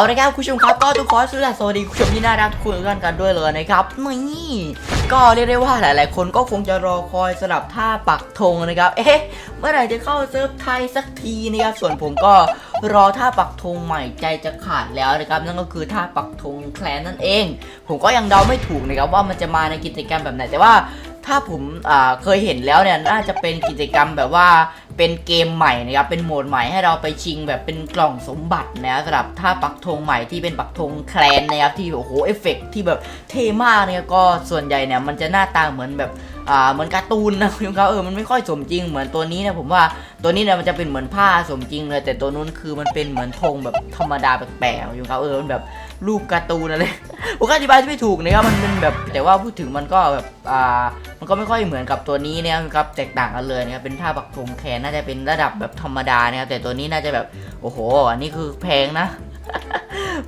เอาละครับคุณผู้ชมครับก็ทุกคนสวัสดีคุณผู้ชมที่น่ารักทุกคนกันกันด้วยเลยนะครับนี่ก็เรียกได้ว่าหลาย ๆ คนก็คงจะรอคอยสลับท่าปักธงนะครับเอ๊ะเมื่อไหร่จะเข้าเซิร์ฟไทยสักทีนะครับส่วนผมก็รอท่าปักธงใหม่ใจจะขาดแล้วนะครับนั่นก็คือท่าปักธงแคลนนั่นเอง ผมก็ยังเดาไม่ถูกนะครับว่ามันจะมาในกิจกรรมแบบไหนแต่ว่าถ้าผมเคยเห็นแล้วเนี่ยน่าจะเป็นกิจกรรมแบบว่า เป็นเกมใหม่นะครับ เป็นโหมดใหม่ให้เราไปชิงแบบเป็นกล่องสมบัตินะสำหรับถ้าปักธงใหม่ที่เป็นปักธงแคลนนะครับที่โอ้โหเอฟเฟกต์ที่แบบเท่มากเนี่ยก็ส่วนใหญ่เนี่ยมันจะหน้าตาเหมือนแบบ อ่าเหมือนการ์ตูนนะคุณผู้ชมครับเออมันไม่ค่อยสมจริงเหมือนตัวนี้นะผมว่าตัวนี้เนี่ยมันจะเป็นเหมือนผ้าสมจริงเลยแต่ตัวนู้นคือมันเป็นเหมือนธงแบบธรรมดาแปลกๆคุณผู้ชมครับเออมันแบบรูปการ์ตูนอะไรผมก็อธิบายไม่ถูกนะครับมันเป็นแบบแต่ว่าพูดถึงมันก็แบบอ่ามันก็ไม่ค่อยเหมือนกับตัวนี้นะครับแตกต่างกันเลยนะครับเป็นท่าปักธงแขนน่าจะเป็นระดับแบบธรรมดานะครับแต่ตัวนี้น่าจะแบบโอ้โห อันนี้คือแพงนะ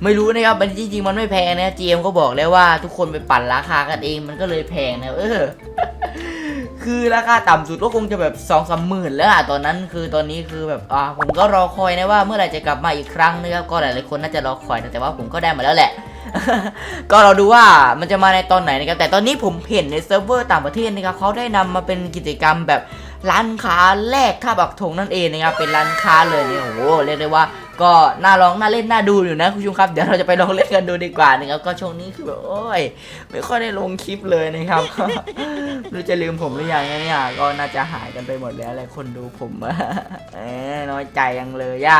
ไม่รู้นะครับมันจริงๆ มันไม่แพงนะจีเอ็มก็บอกแล้วว่าทุกคนไปปั่นราคากันเอง มันก็เลยแพงนะ เออ คือราคาต่ำสุดก็คงจะแบบสองสามหมื่นแล้วอะตอนนั้นคือตอนนี้คือแบบอ่าผมก็รอคอยนะว่าเมื่อไหร่จะกลับมาอีกครั้งนะครับก็หลายๆคนน่าจะรอคอยนะแต่ว่าผมก็ได้มาแล้วแหละ ก็เราดูว่ามันจะมาในตอนไหนนะครับแต่ตอนนี้ผมเห็นในเซิร์ฟเวอร์ต่างประเทศนะครับเขาได้นำมาเป็นกิจกรรมแบบร้านค้าแลกท่าบักธงนั่นเองนะครับเป็นร้านค้าเลยเนี่ยโอ้โหเรียกได้ว่า ก็น่าลองน่าเล่นน่าดูอยู่นะคุณผู้ชมครับเดี๋ยวเราจะไปลองเล่นกันดูดีกว่านะครับก็ช่วงนี้คือแบบโอ้ยไม่ค่อยได้ลงคลิปเลยนะครับรู้จะลืมผมหรือยังเนี่ยก็น่าจะหายกันไปหมดแล้วแหละคนดูผมเอ้ยน้อยใจยังเลยย่า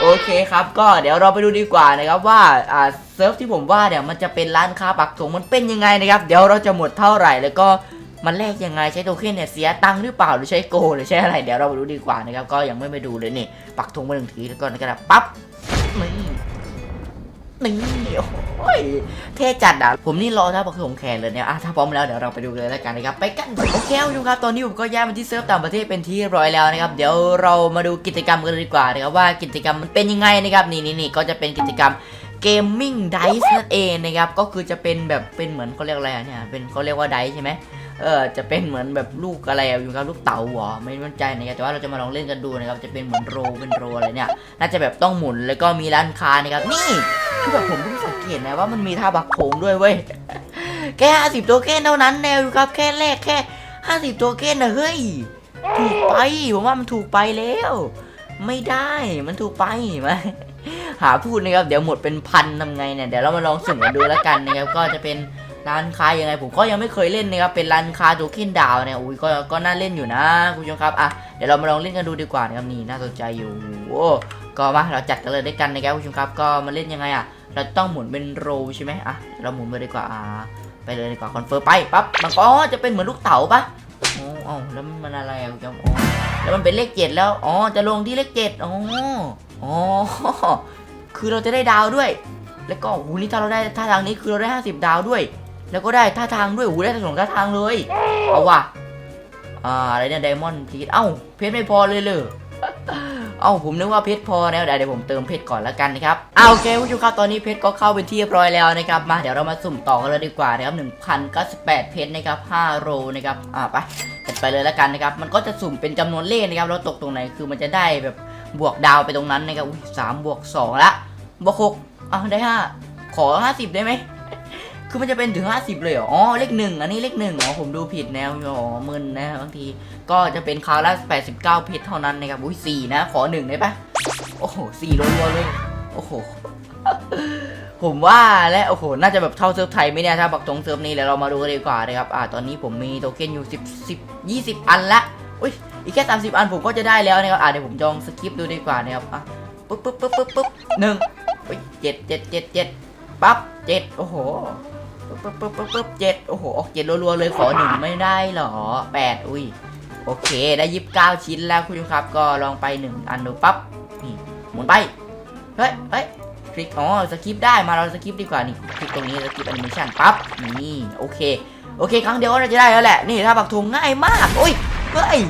โอเคครับ ก็เดี๋ยวเราไปดูดีกว่านะครับว่าอ่าเซิร์ฟที่ผมว่าเนี่ยวมันจะเป็นร้านค้าปักธงมันเป็นยังไงนะครับ เดี๋ยวเราจะหมดเท่าไหร่แล้วก็ มันแลกยังไงใช้โทเค็นเนี่ยเสียตังค์หรือเปล่าหรือใช้โกหรือใช้อะไรเดี๋ยวเราไปดูดีกว่านะครับก็ยังไม่ไปดูเลยนี่ปักธงมาหนึ่งทีแล้วก็นะครับปั๊บนี่นี่โอ้ยเท่จัดอะผมนี่รอถ้าปักธงแขนเลยเนี่ยอะถ้าพร้อมแล้วเดี๋ยวเราไปดูเลยแล้วกันนะครับไปกันโอเคคุณผู้ชมครับตอนนี้ผมก็ย้ายมาที่เซิร์ฟต่างประเทศเป็นที่เรียบร้อยแล้วนะครับเดี๋ยวเรามาดูกิจกรรมกันดีกว่านะครับว่ากิจกรรมมันเป็นยังไงนะครับนี่นี่นี่ก็จะเป็นกิจกรรมเกมมิ่งไดส์นั่นเองนะครับก็คือจะเป็นแบบเป็นเหมือนเขาเรียกอะไรอะเนี่ยเป็นเขาเรียกว่าไดส์ใช่ไหม เออจะเป็นเหมือนแบบลูกอะไรอยู่ครับลูกเต๋าเหรอไม่มั่นใจนะครับแต่ว่าเราจะมาลองเล่นกันดูนะครับจะเป็นเหมือนโรเป็นโรอะไรเนี่ยน่าจะแบบต้องหมุนแล้วก็มีร้านค้านะครับนี่คือแบบผมเพิ่งสังเกตนะว่ามันมีท่าบักโขงด้วยเว้ยแค่ห้าสิบตัวเก้นเท่านั้นแนวอยู่ครับแค่แรกแค่ห้าสิบตัวเก้นนะเฮ้ยถูกไปผมว่ามันถูกไปแล้ว ไม่ได้มันถูกไปไหมหาพูดนะครับเดี๋ยวหมดเป็นพันทำไงเนี่ยเดี๋ยวเรามาลองสุ่มกันดูแล้วกันนะครับก็จะเป็น ร้านค้ายังไงผมก็ยังไม่เคยเล่นนะครับเป็นร้านค้าโทเค็นดาวเนี่ยอุ้ยก็ก็น่าเล่นอยู่นะคุณผู้ชมครับอะเดี๋ยวเรามาลองเล่นกันดูดีกว่านะครับนี่น่าสนใจอยู่โอ้ก็มาเราจัดกันเลยด้วยกันนะครับคุณผู้ชมครับก็มาเล่นยังไงอะเราต้องหมุนเป็นโรใช่ไหมอะเราหมุนไปดีกว่าอ่าไปเลยดีกว่าคอนเฟิร์มไปปั๊บมันก็อ๋อจะเป็นเหมือนลูกเต๋าปะอ๋ออ๋อแล้วมันอะไรอะคุณผู้ชมอ๋อแล้วมันเป็นเลขเจ็ดแล้วอ๋อจะลงที่เลขเจ็ดอ๋ออ๋อคือเราจะได้ดาวด้วย แล้วก็โอ้โหนี่ถ้าเราได้ท่าทางนี้คือเราได้ 50 ดาวด้วย แล้วก็ได้ท่าทางด้วยโอ้โหได้ทั้งสองท่าทางเลย เอาว่ะอ่าอะไรเนี่ยไดมอนด์พีเอ้าเพชรไม่พอเลยเลยเอ้าผมนึกว่าเพชรพอแล้วเดี๋ยวเดี๋ยวผมเติมเพชรก่อนแล้วกันนะครับเอาโอเคผู้ชมครับตอนนี้เพชรก็เข้าเป็นที่เรียบร้อยแล้วนะครับมาเดี๋ยวเรามาสุ่มต่อกันเลยดีกว่านะครับ1,098เพชรนะครับ5โรนะครับอ่าไปจัดไปเลยแล้วกันนะครับมันก็จะสุ่มเป็นจำนวนเลขนะครับแล้วตกตรงไหนคือมันจะได้แบบบวกดาวไปตรงนั้นนะครับอุ้ยสามบวกสองละบวกหกอะได้ห้าขอห้าสิบได้ไหม คือมันจะเป็นถึง 50 เลยเหรอ อ๋อ เลขหนึ่งอันนี้เลขหนึ่งอ๋อ ผมดูผิดแนวอ๋อมึนนะบางที ก็จะเป็นคราวละ89 เพชรเท่านั้นนะครับ อุ้ยสี่นะ ขอหนึ่งได้ปะโอ้โหสี่รัวเลย โอ้โห ผมว่าและโอ้โห น่าจะแบบเท่าเซิร์ฟไทยไหมเนี่ยถ้าบักตรงเซิร์ฟนี้แล้วเรามาดูกันดีกว่านะครับ อ่า ตอนนี้ผมมีโทเค็นอยู่10 10 20 อันละอุ้ย อีกแค่ 30 อันผมก็จะได้แล้วนะครับ อ่าเดี๋ยวผมจองสกิปดูดีกว่านะครับ อะปึ๊บปึ๊บปึ๊บปึ๊บปึ๊บหนึ่งอุ้ยเจ็ดเจ็ดเจ็ดเจ็ดปั๊บเจ็ดโอ้โห ปึ๊บปึ๊บปึ๊บปึ๊บปึ๊บเจ็ดโอ้โหออกเจ็ดรัวๆเลยขอหนึ่งไม่ได้เหรอแปดอุ้ยโอเคได้ยีิบเก้าชิ้นแล้วคุณผู้ชมครับ ก็ลองไปหนึ่งอันดูปั๊บนี่หมุนไปเฮ้ยเฮ้ยคลิกอ๋อสกิปได้มาเราสกิปดีกว่านี่คลิกตรงนี้สกิปแอนิเมชันปั๊บนี่โอเคโอเค ครั้งเดียวก็น่าจะได้แล้วแหละนี่ถ้าปักธงง่ายมากอุ้ยเฮ้ย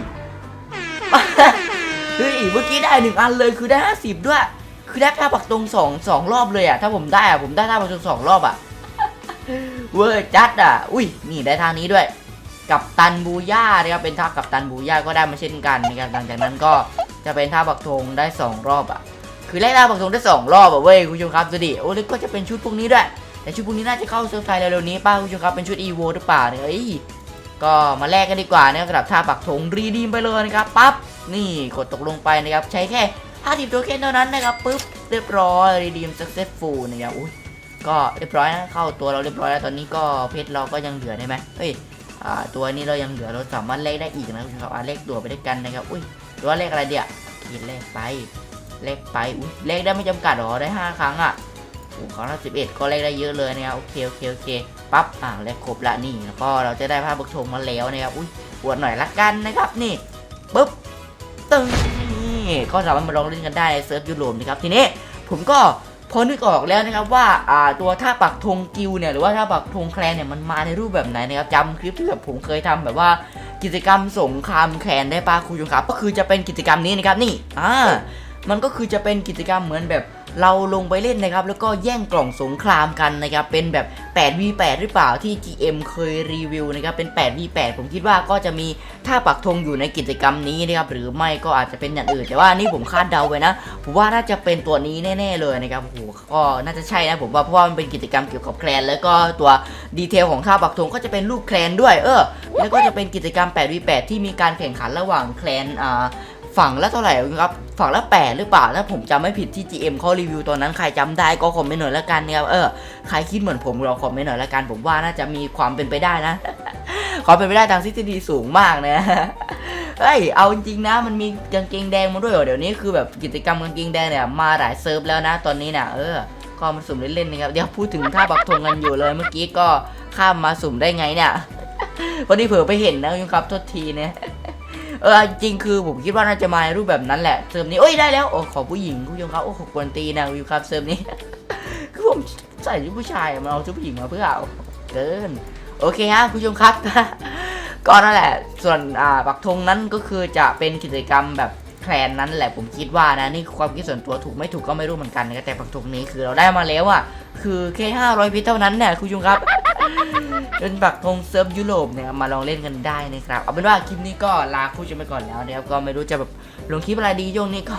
เฮ้ยเมื่อกี้ได้หนึ่งอันเลยคือได้ห้าสิบด้วย คือได้ท่าปักตรงสองสองรอบเลยอะถ้าผมได้อะผมได้ท่าปักตรงสองรอบอะ เวอร์จัดอะ อุ้ย นี่ได้ทางนี้ด้วย กับตันบูย่านะครับ เป็นท่ากับตันบูย่าก็ได้มาเช่นกันนะครับ หลังจากนั้นก็จะเป็นท่าบักธงได้ 2 รอบอะ คือแลกได้ปักธงได้สองรอบอะเว้ยคุณผู้ชมครับดูดิ โอ้แล้วก็จะเป็นชุดพวกนี้ด้วย แต่ชุดพวกนี้น่าจะเข้าเซิร์ฟไทยเร็วๆนี้ป้าคุณผู้ชมครับ เป็นชุด EVO หรือเปล่าเนี่ยเอ้ยก็มาแลกกันดีกว่านะครับสำหรับท่าปักธงรีดีมไปเลยนะครับปั๊บนี่กดตกลงไปนะครับ ใช้แค่ 50 โทเค็นเท่านั้นนะครับปึ๊บเรียบร้อยรีดีม successful นะครับอุ้ย ก็เรียบร้อยนะเข้าตัวเราเรียบร้อยแล้วตอนนี้ก็เพชรเราก็ยังเหลือได้ไหมเฮ้ยตัวนี้เรายังเหลือเราสามารถเลขได้อีกนะครับอ่าเลขตัวไปด้วยกันนะครับอุ้ยหรือว่าเลขอะไรเดี๋ยวคิดเลขไปเลขไปอุ้ยเลขได้ไม่จำกัดหรอได้ 5 ครั้งอะโอ้ครั้งละสิบเอ็ดก็เลขได้เยอะเลยนะครับโอเคโอเคโอเคปั๊บอ่าเลขครบละนี่แล้วก็เราจะได้ภาพบักชงมาแล้วนะครับอุ้ยปวดหน่อยละกันนะครับนี่ปุ๊บตึ้งนี่ก็สามารถมาลองเล่นกันได้ในเซิร์ฟยุโรปนะครับทีนี้ผมก็ พอนึกออกแล้วนะครับว่าอ่าตัวท่าปักธงกิลเนี่ยหรือว่าท่าปักธงแคลนเนี่ยมันมาในรูปแบบไหนนะครับจำคลิปที่แบบผมเคยทำแบบว่ากิจกรรมสงครามแคนได้ปะคุณผู้ชมครับ ก็คือจะเป็นกิจกรรมนี้นะครับนี่อ่ามันก็คือจะเป็นกิจกรรมเหมือนแบบ เราลงไปเล่นนะครับ แล้วก็แย่งกล่องสงครามกันนะครับ เป็นแบบ 8v8 หรือเปล่าที่ GM เคยรีวิวนะครับ เป็น 8v8 ผมคิดว่าก็จะมีท่าปักธงอยู่ในกิจกรรมนี้นะครับ หรือไม่ก็อาจจะเป็นอย่างอื่น แต่ว่านี่ผมคาดเดาไว้นะ ผมว่าน่าจะเป็นตัวนี้แน่ ๆ เลยนะครับ โอ้โห ก็น่าจะใช่นะผมว่า เพราะว่ามันเป็นกิจกรรมเกี่ยวกับแคลน แล้วก็ตัวดีเทลของท่าปักธงก็จะเป็นรูปแคลนด้วย เออ แล้วก็จะเป็นกิจกรรม 8v8 ที่มีการแข่งขันระหว่างแคลน อ่า ฝั่งละเท่าไหร่ครับฝั่งละ 8 หรือเปล่าถ้าผมจำไม่ผิดที่ GM เขารีวิวตอนนั้นใครจำได้ก็คอมเมนต์หน่อยละกันนะครับเออใครคิดเหมือนผมราคอมเมนต์หน่อยละกัน ผมว่าน่าจะมีความเป็นไปได้นะความเป็นไปได้ทางทฤษฎีสูงมากนะเฮ้ย เอาจริงนะ มันมีกางเกงแดงมาด้วยเหรอ เดี๋ยวนี้คือแบบกิจกรรมกางเกงแดงเนี่ยมาหลายเซิร์ฟแล้วนะ ตอนนี้เนี่ยเออ ก็มาสุ่มเล่นๆนะครับ เดี๋ยวพูดถึงท่าปักธงกันอยู่เลย เมื่อกี้ก็ข้ามมาสุ่มได้ไงเนี่ย พอดีเผลอไปเห็นนะคุณครับโทษทีเนี่ย เออจริงคือผมคิดว่าน่าจะมาในรูปแบบนั้นแหละเซิร์ฟนี้โอ้ยได้แล้วโอ้ขอผู้หญิงคุณผู้ชมครับโอ้ขอกวนตีนะวิวครับเซิร์ฟนี้คือผมใส่ชุดผู้ชายมาเอาชุดผู้หญิงมาเพื่อเอาเกินโอเคฮะคุณผู้ชมครับก็นั่นแหละ ส่วนอ่าปักธงนั้นก็คือจะเป็นกิจกรรมแบบแคลนนั้นแหละผมคิดว่านะนี่ความคิดส่วนตัวถูกไม่ถูกก็ไม่รู้เหมือนกันนะแต่ปักธงนี้คือเราได้มาแล้วอะคือแค่500พิษเท่านั้นเนี่ยคุณผู้ชมครับ เดนปักธงเซิร์ฟยุโรปเนี่ยมาลองเล่นกันได้นะครับ เอาเป็นว่าคลิปนี้ก็ลาผู้ชมไปก่อนแล้วนะครับก็ไม่รู้จะแบบลงคลิปอะไรดีช่วงนี้ก็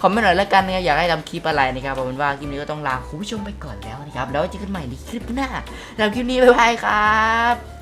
คอมเมนต์หน่อยแล้วกันนะครับอยากให้ทำคลิปอะไรนะครับเอาเป็นว่าคลิปนี้ก็ต้องลาคุณผู้ชมไปก่อนแล้วนะครับแล้วเจอกันใหม่ในคลิปหน้าแล้วคลิปนี้บ๊ายบายครับ